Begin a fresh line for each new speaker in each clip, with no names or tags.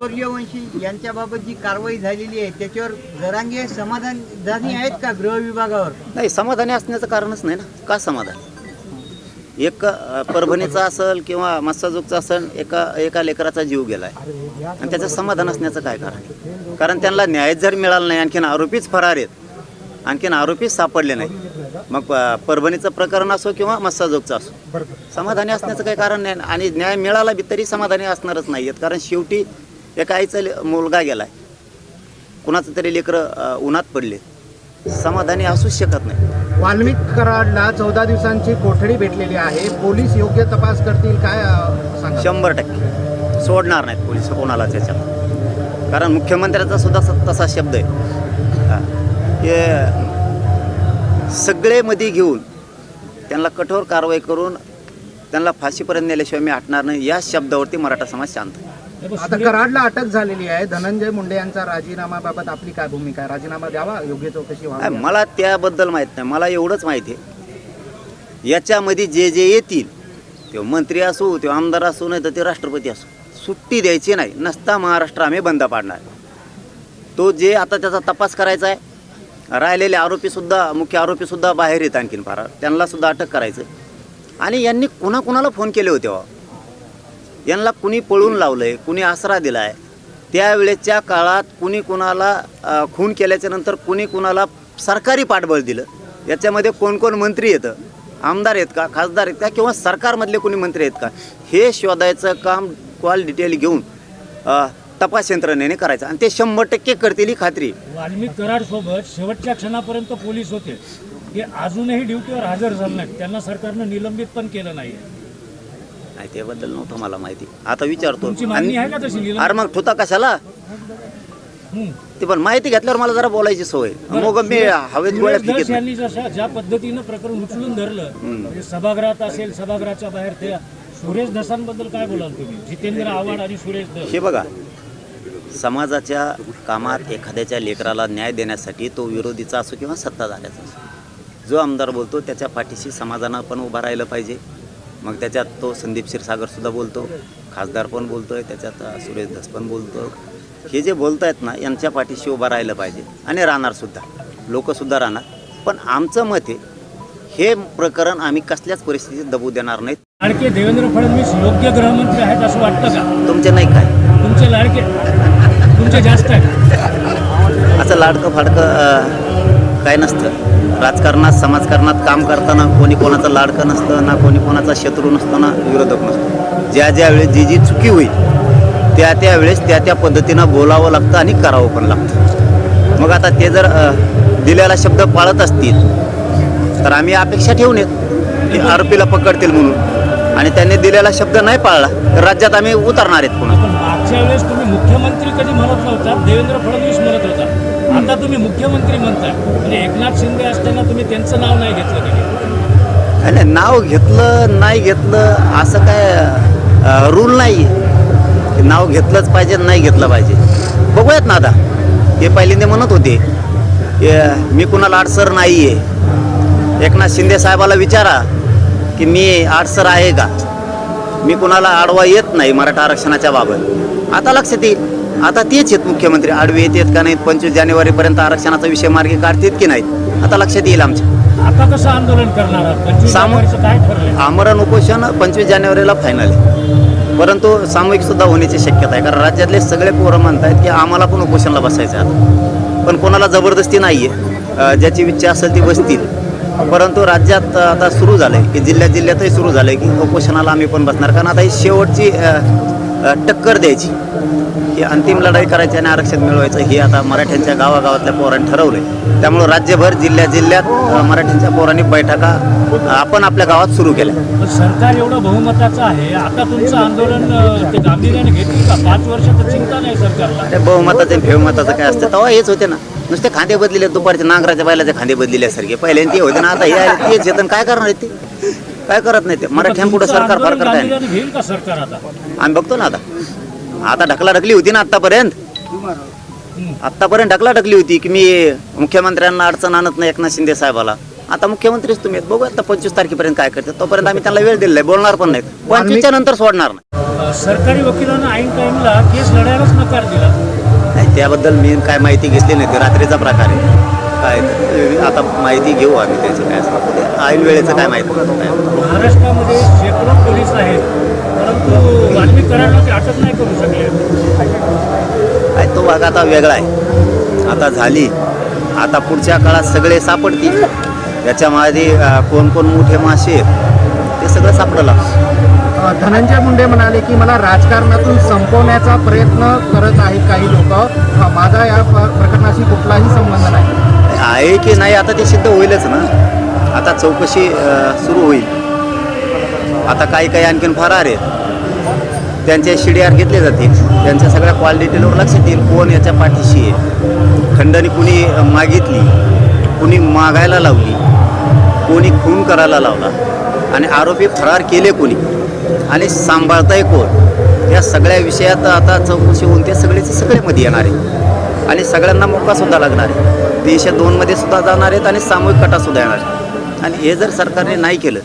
सूर्यवंशी यांच्याबाबत जी कारवाई झालेली आहे त्याच्यावर जरांगे समाधान आहेत का गृह विभागावर?
नाही समाधानी असण्याचं कारणच नाही ना. का समाधान? एक परभणीचा असेल किंवा मस्साजोगचा असेल एका एका लेकराचा जीव गेलाय. आणि त्याचं समाधान असण्याचं काय कारण? कारण त्यांना न्याय जर मिळाला नाही आणखीन आरोपीच फरार आहेत. आणखीन आरोपीच सापडले नाही मग परभणीचं प्रकरण असो किंवा मस्साजोगचं असो समाधानी असण्याचं काही कारण नाही. आणि न्याय मिळाला बी तरी समाधानी असणारच नाही आहेत कारण शेवटी एका आईचा मुलगा गेलाय. कुणाचं तरी लेकरं उन्हात पडले. समाधानी असूच शकत नाही.
वाल्मिक कराडला चौदा दिवसांची कोठडी भेटलेली आहे. पोलीस योग्य तपास करतील काय
शंभर टक्के. सोडणार नाहीत पोलीस कोणाला त्याच्यात कारण मुख्यमंत्र्याचा सुद्धा तसा शब्द आहे. सगळे मध्ये घेऊन त्यांना कठोर कारवाई करून त्यांना फाशीपर्यंत नेल्याशिवाय मी हटणार नाही. या शब्दावरती मराठा समाज शांत आहे.
आता कराडला अटक झालेली आहे. धनंजय मुंडे यांचा राजीनामाबाबत आपली काय भूमिका आहे? राजीनामा द्यावा? योग्य चौकशी व्हावी?
मला त्याबद्दल माहीत नाही. मला एवढंच माहिती आहे. याच्यामध्ये जे जे येतील ते मंत्री असो ते आमदार असो नाही तर ते राष्ट्रपती असो. सुट्टी द्यायची नाही. नसता महाराष्ट्र आम्ही बंद पाडणार. तो जे आता त्याचा तपास करायचा आहे. राहिलेले आरोपीसुद्धा मुख्य आरोपीसुद्धा बाहेर येत आणखीन फार. त्यांनासुद्धा अटक करायचं आणि यांनी कुणाकुणाला फोन केले होते हो? यांना कुणी पळून लावलंय कुणी आसरा दिलाय त्यावेळेच्या काळात कुणी कुणाला खून केल्याच्यानंतर कुणी कुणाला सरकारी पाठबळ दिलं? याच्यामध्ये कोण कोण मंत्री येतं आमदार आहेत का खासदार आहेत का किंवा सरकारमधले कोणी मंत्री आहेत का? हे शोधायचं काम कॉल डिटेल घेऊन तपास यंत्रणेने करायचं. आणि ते शंभर टक्के करतील ही खात्री.
वाल्मिक सोबत शेवटच्या क्षणापर्यंत पोलीस होते. ते अजूनही ड्युटीवर हजर झाले नाहीत. त्यांना सरकारनं निलंबित पण केलं नाही
नाही त्याबद्दल नव्हतं मला माहिती. आता विचारतो.
तुमची मागणी आहे का तशी निलंबित?
अरे मग ठुता कशाला?
हं.
ते पण माहिती घेतल्यावर मला जरा बोलायची सवय. मग मी हवेत
सुरेश
फिकीत.
यांनी जशा ज्या पद्धतीनं प्रकरण उचलून धरलं म्हणजे सभागृहात असेल सभागृहाच्या बाहेर ते सुरेश धसांबद्दल काय बोलाल तुम्ही? जितेंद्र आव्हाड आणि सुरेश धस
हे बघा समाजाच्या कामात एखाद्याच्या लेकराला न्याय देण्यासाठी तो विरोधीचा असो किंवा सत्ताधाऱ्याचा असो. जो आमदार बोलतो त्याच्या पाठीशी समाजानं पण उभा राहिलं पाहिजे. मग त्याच्यात तो संदीप क्षीरसागरसुद्धा बोलतो खासदार पण बोलतो आहे त्याच्यात सुरेश धस पण बोलतो. हे जे बोलत आहेत ना यांच्या पाठीशी उभा राहिलं पाहिजे. आणि राहणारसुद्धा लोकसुद्धा राहणार. पण आमचं मत आहे हे प्रकरण आम्ही कसल्याच परिस्थितीत दबू देणार नाहीत.
लाडके देवेंद्र फडणवीस योग्य गृहमंत्री आहेत असं वाटतं का?
तुमचे नाही काय?
तुमचे लाडके? तुमचे जास्त आहेत.
असं लाडकं फाडकं काय नसतं. राजकारणात समाजकारणात काम करताना कोणी कोणाचं लाडकं नसतं ना कोणी कोणाचा शत्रू नसतं ना विरोधक नसतो. ज्या ज्या वेळेस जी जी चुकी होईल त्या त्यावेळेस त्या त्या पद्धतीनं बोलावं लागतं आणि करावं पण लागतं. मग आता ते जर दिलेला शब्द पाळत असतील तर आम्ही अपेक्षा ठेवून येत की आरोपीला पकडतील म्हणून. आणि त्यांनी दिलेला शब्द नाही पाळला तर राज्यात आम्ही उतरणार आहेत पुन्हा.
मागच्या वेळेस तुम्ही मुख्यमंत्री कधी म्हणत नव्हता? देवेंद्र फडणवीस तुम्ही मुख्यमंत्री म्हणताय. म्हणजे एकनाथ शिंदे असताना तुम्ही त्यांचं नाव नाही घेतलं
नाही, नाही नाव घेतलं नाही घेतलं असं काय रूल नाही आहे नाव घेतलंच पाहिजे नाही घेतलं पाहिजे. बघूयात ना आता. हे पहिल्यांदा म्हणत होते. मी कुणाला आडसर नाही आहे एकनाथ शिंदे साहेबाला विचारा की मी आडसर आहे का? मी कुणाला आडवा येत नाही मराठा आरक्षणाच्या बाबत. आता लक्षात येईल. आता तेच आहेत मुख्यमंत्री. आडवे येतात का नाहीत? पंचवीस जानेवारीपर्यंत आरक्षणाचा विषय मार्गी काढतात की नाहीत? आता लक्षात येईल आमच्या.
आता कसं आंदोलन करणार
आमरण उपोषण पंचवीस जानेवारीला फायनल आहे. परंतु सामूहिक सुद्धा होण्याची शक्यता आहे. कारण राज्यातले सगळे पोरं म्हणतायत की आम्हाला पण उपोषणाला बसायचं आता. पण कोणाला जबरदस्ती नाही आहे ज्याची इच्छा असेल ती बसतील. परंतु राज्यात आता सुरू झालं आहे की जिल्ह्यात जिल्ह्यातही सुरू झालं आहे की उपोषणाला आम्ही पण बसणार. कारण आता ही शेवटची टक्कर द्यायची. ही अंतिम लढाई करायची आणि आरक्षण मिळवायचं हे आता मराठ्यांच्या गावागावातल्या पोरांनी ठरवलंय. त्यामुळं राज्यभर जिल्ह्यात जिल्ह्यात मराठ्यांच्या पोरांनी बैठका आपण आपल्या गावात सुरू केल्या.
सरकार एवढं बहुमताचं आहे आता तुमचं आंदोलन ते गांभीर्याने घेतील का? पाच वर्ष तर चिंता नाही सरकारला.
अरे बहुमताचं आणि फेवमताचं काय असतं? तेव्हा हेच होते ना. नुसते खांदे बदलेले दुपारचे नांगराच्या बैलाचे खांदे बदलेल्यासारखे पहिल्यांदा ते होते ना आता हे तेच येतं. आणि काय करणार ते? काय करत नाही ते? मराठ्यांपुढे सरकार फार
आंदोलन
करताय.
गांभीर्याने घेईल का सरकार आता?
आम्ही बघतो ना आता. आता ढकला ढकली होती ना आतापर्यंत. आतापर्यंत ढकला ढकली होती की मी मुख्यमंत्र्यांना अडचण आणत नाही एकनाथ शिंदे साहेबाला. आता मुख्यमंत्रीच तुम्ही आहेत. बघू आता पंचवीस तारखेपर्यंत काय करतात. तोपर्यंत आम्ही त्यांना वेळ दिलेला आहे. बोलणार पण नाहीत. पंचवीसच्या नंतर सोडणार नाही.
सरकारी वकिलांना ऐन टाइमला केस लढायलाच नकार दिला.
नाही त्याबद्दल मी काय माहिती घेतली नाही. ते रात्रीचा प्रकार आहे. काय आता माहिती घेऊ आम्ही त्याची काय. ऐन वेळेचं काय माहिती
महाराष्ट्रामध्ये शेकडो पोलीस आहेत परंतु ते अटक नाही करू शकले.
काय तो भाग आता वेगळा आहे. आता झाली. आता पुढच्या काळात सगळे सापडतील. याच्यामध्ये कोण कोण मोठे मासे आहेत ते सगळं सापडलं.
धनंजय मुंडे म्हणाले की मला राजकारणातून संपवण्याचा प्रयत्न करत आहेत काही लोक. माझा या प्रकरणाशी कुठलाही संबंध नाही.
आहे की नाही आता ते सिद्ध होईलच ना. आता चौकशी सुरू होईल. आता काही काही आणखीन फरार आहेत. त्यांचे शिडीआर घेतले जातील. त्यांच्या सगळ्या कॉल डिटेलवर लक्ष देईल कोण याच्या पाठीशी आहे. खंडणी कुणी मागितली कुणी मागायला लावली कोणी खून करायला लावला. आणि आरोपी फरार केले कोणी? आणि सांभाळताय कोण? या सगळ्या विषयात आता चौकशी होऊन ते सगळेचे सगळे मध्ये येणार आहे आणि सगळ्यांना मोका सुद्धा लागणार आहे. देशात दोनमध्ये सुद्धा जाणार आहेत आणि सामूहिक कटा सुद्धा येणार आहेत. आणि हे जर सरकारने नाही केलं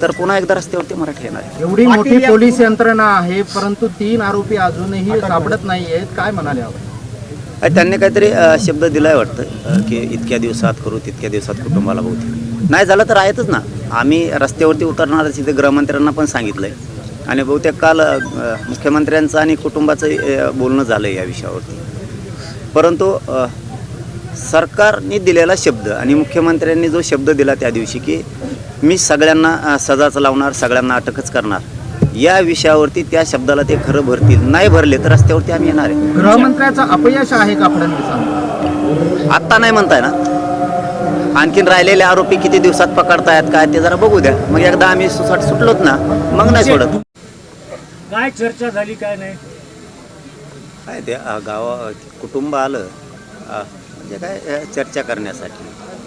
तर पुन्हा एकदा रस्त्यावरती मराठी येणार आहे
एवढी मोठी पोलीस यंत्रणा आहे परंतु तीन आरोपी अजूनही सापडत नाही आहेत काय म्हणाले
त्यांनी काहीतरी शब्द दिलाय वाटतं की इतक्या दिवसात करू तितक्या दिवसात कुटुंबाला बहुतेक नाही झालं तर आहेतच ना. आम्ही रस्त्यावरती उतरणार तिथे गृहमंत्र्यांना पण सांगितलंय. आणि बहुतेक काल मुख्यमंत्र्यांचं आणि कुटुंबाचं बोलणं झालं या विषयावरती. परंतु सरकारने दिलेला शब्द आणि मुख्यमंत्र्यांनी जो शब्द दिला त्या दिवशी की मी सगळ्यांना सजाच लावणार सगळ्यांना अटकच करणार या विषयावरती त्या शब्दाला ते खरं भरतील. नाही भरले तर रस्त्यावरती आम्ही येणार आहे.
गृहमंत्र्याचं अपयश आहे का
आत्ता नाही म्हणताय ना? आणखीन राहिलेले आरोपी किती दिवसात पकडतायत काय ते जरा बघू द्या. मग एकदा आम्ही सुसाट सुटलोत ना मग नाही सोडत.
काय चर्चा झाली काय नाही?
काय ते गावा कुटुंब आलं. म्हणजे काय चर्चा करण्यासाठी.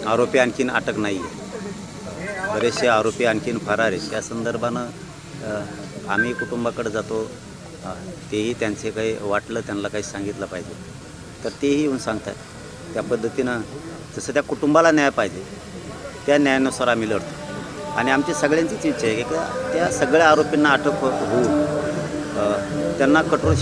आरोपी आणखीन अटक नाही आहे. बरेचसे आरोपी आणखीन फरार आहेत. त्या संदर्भानं आम्ही कुटुंबाकडे जातो. तेही त्यांचे काही वाटलं त्यांना काही सांगितलं पाहिजे. तर तेही येऊन सांगतात. त्या पद्धतीनं जसं त्या कुटुंबाला न्याय पाहिजे त्या न्यायानुसार आम्ही लढतो. आणि आमची सगळ्यांचीच इच्छा आहे की त्या सगळ्या आरोपींना अटक हो-, होऊन त्यांना कठोर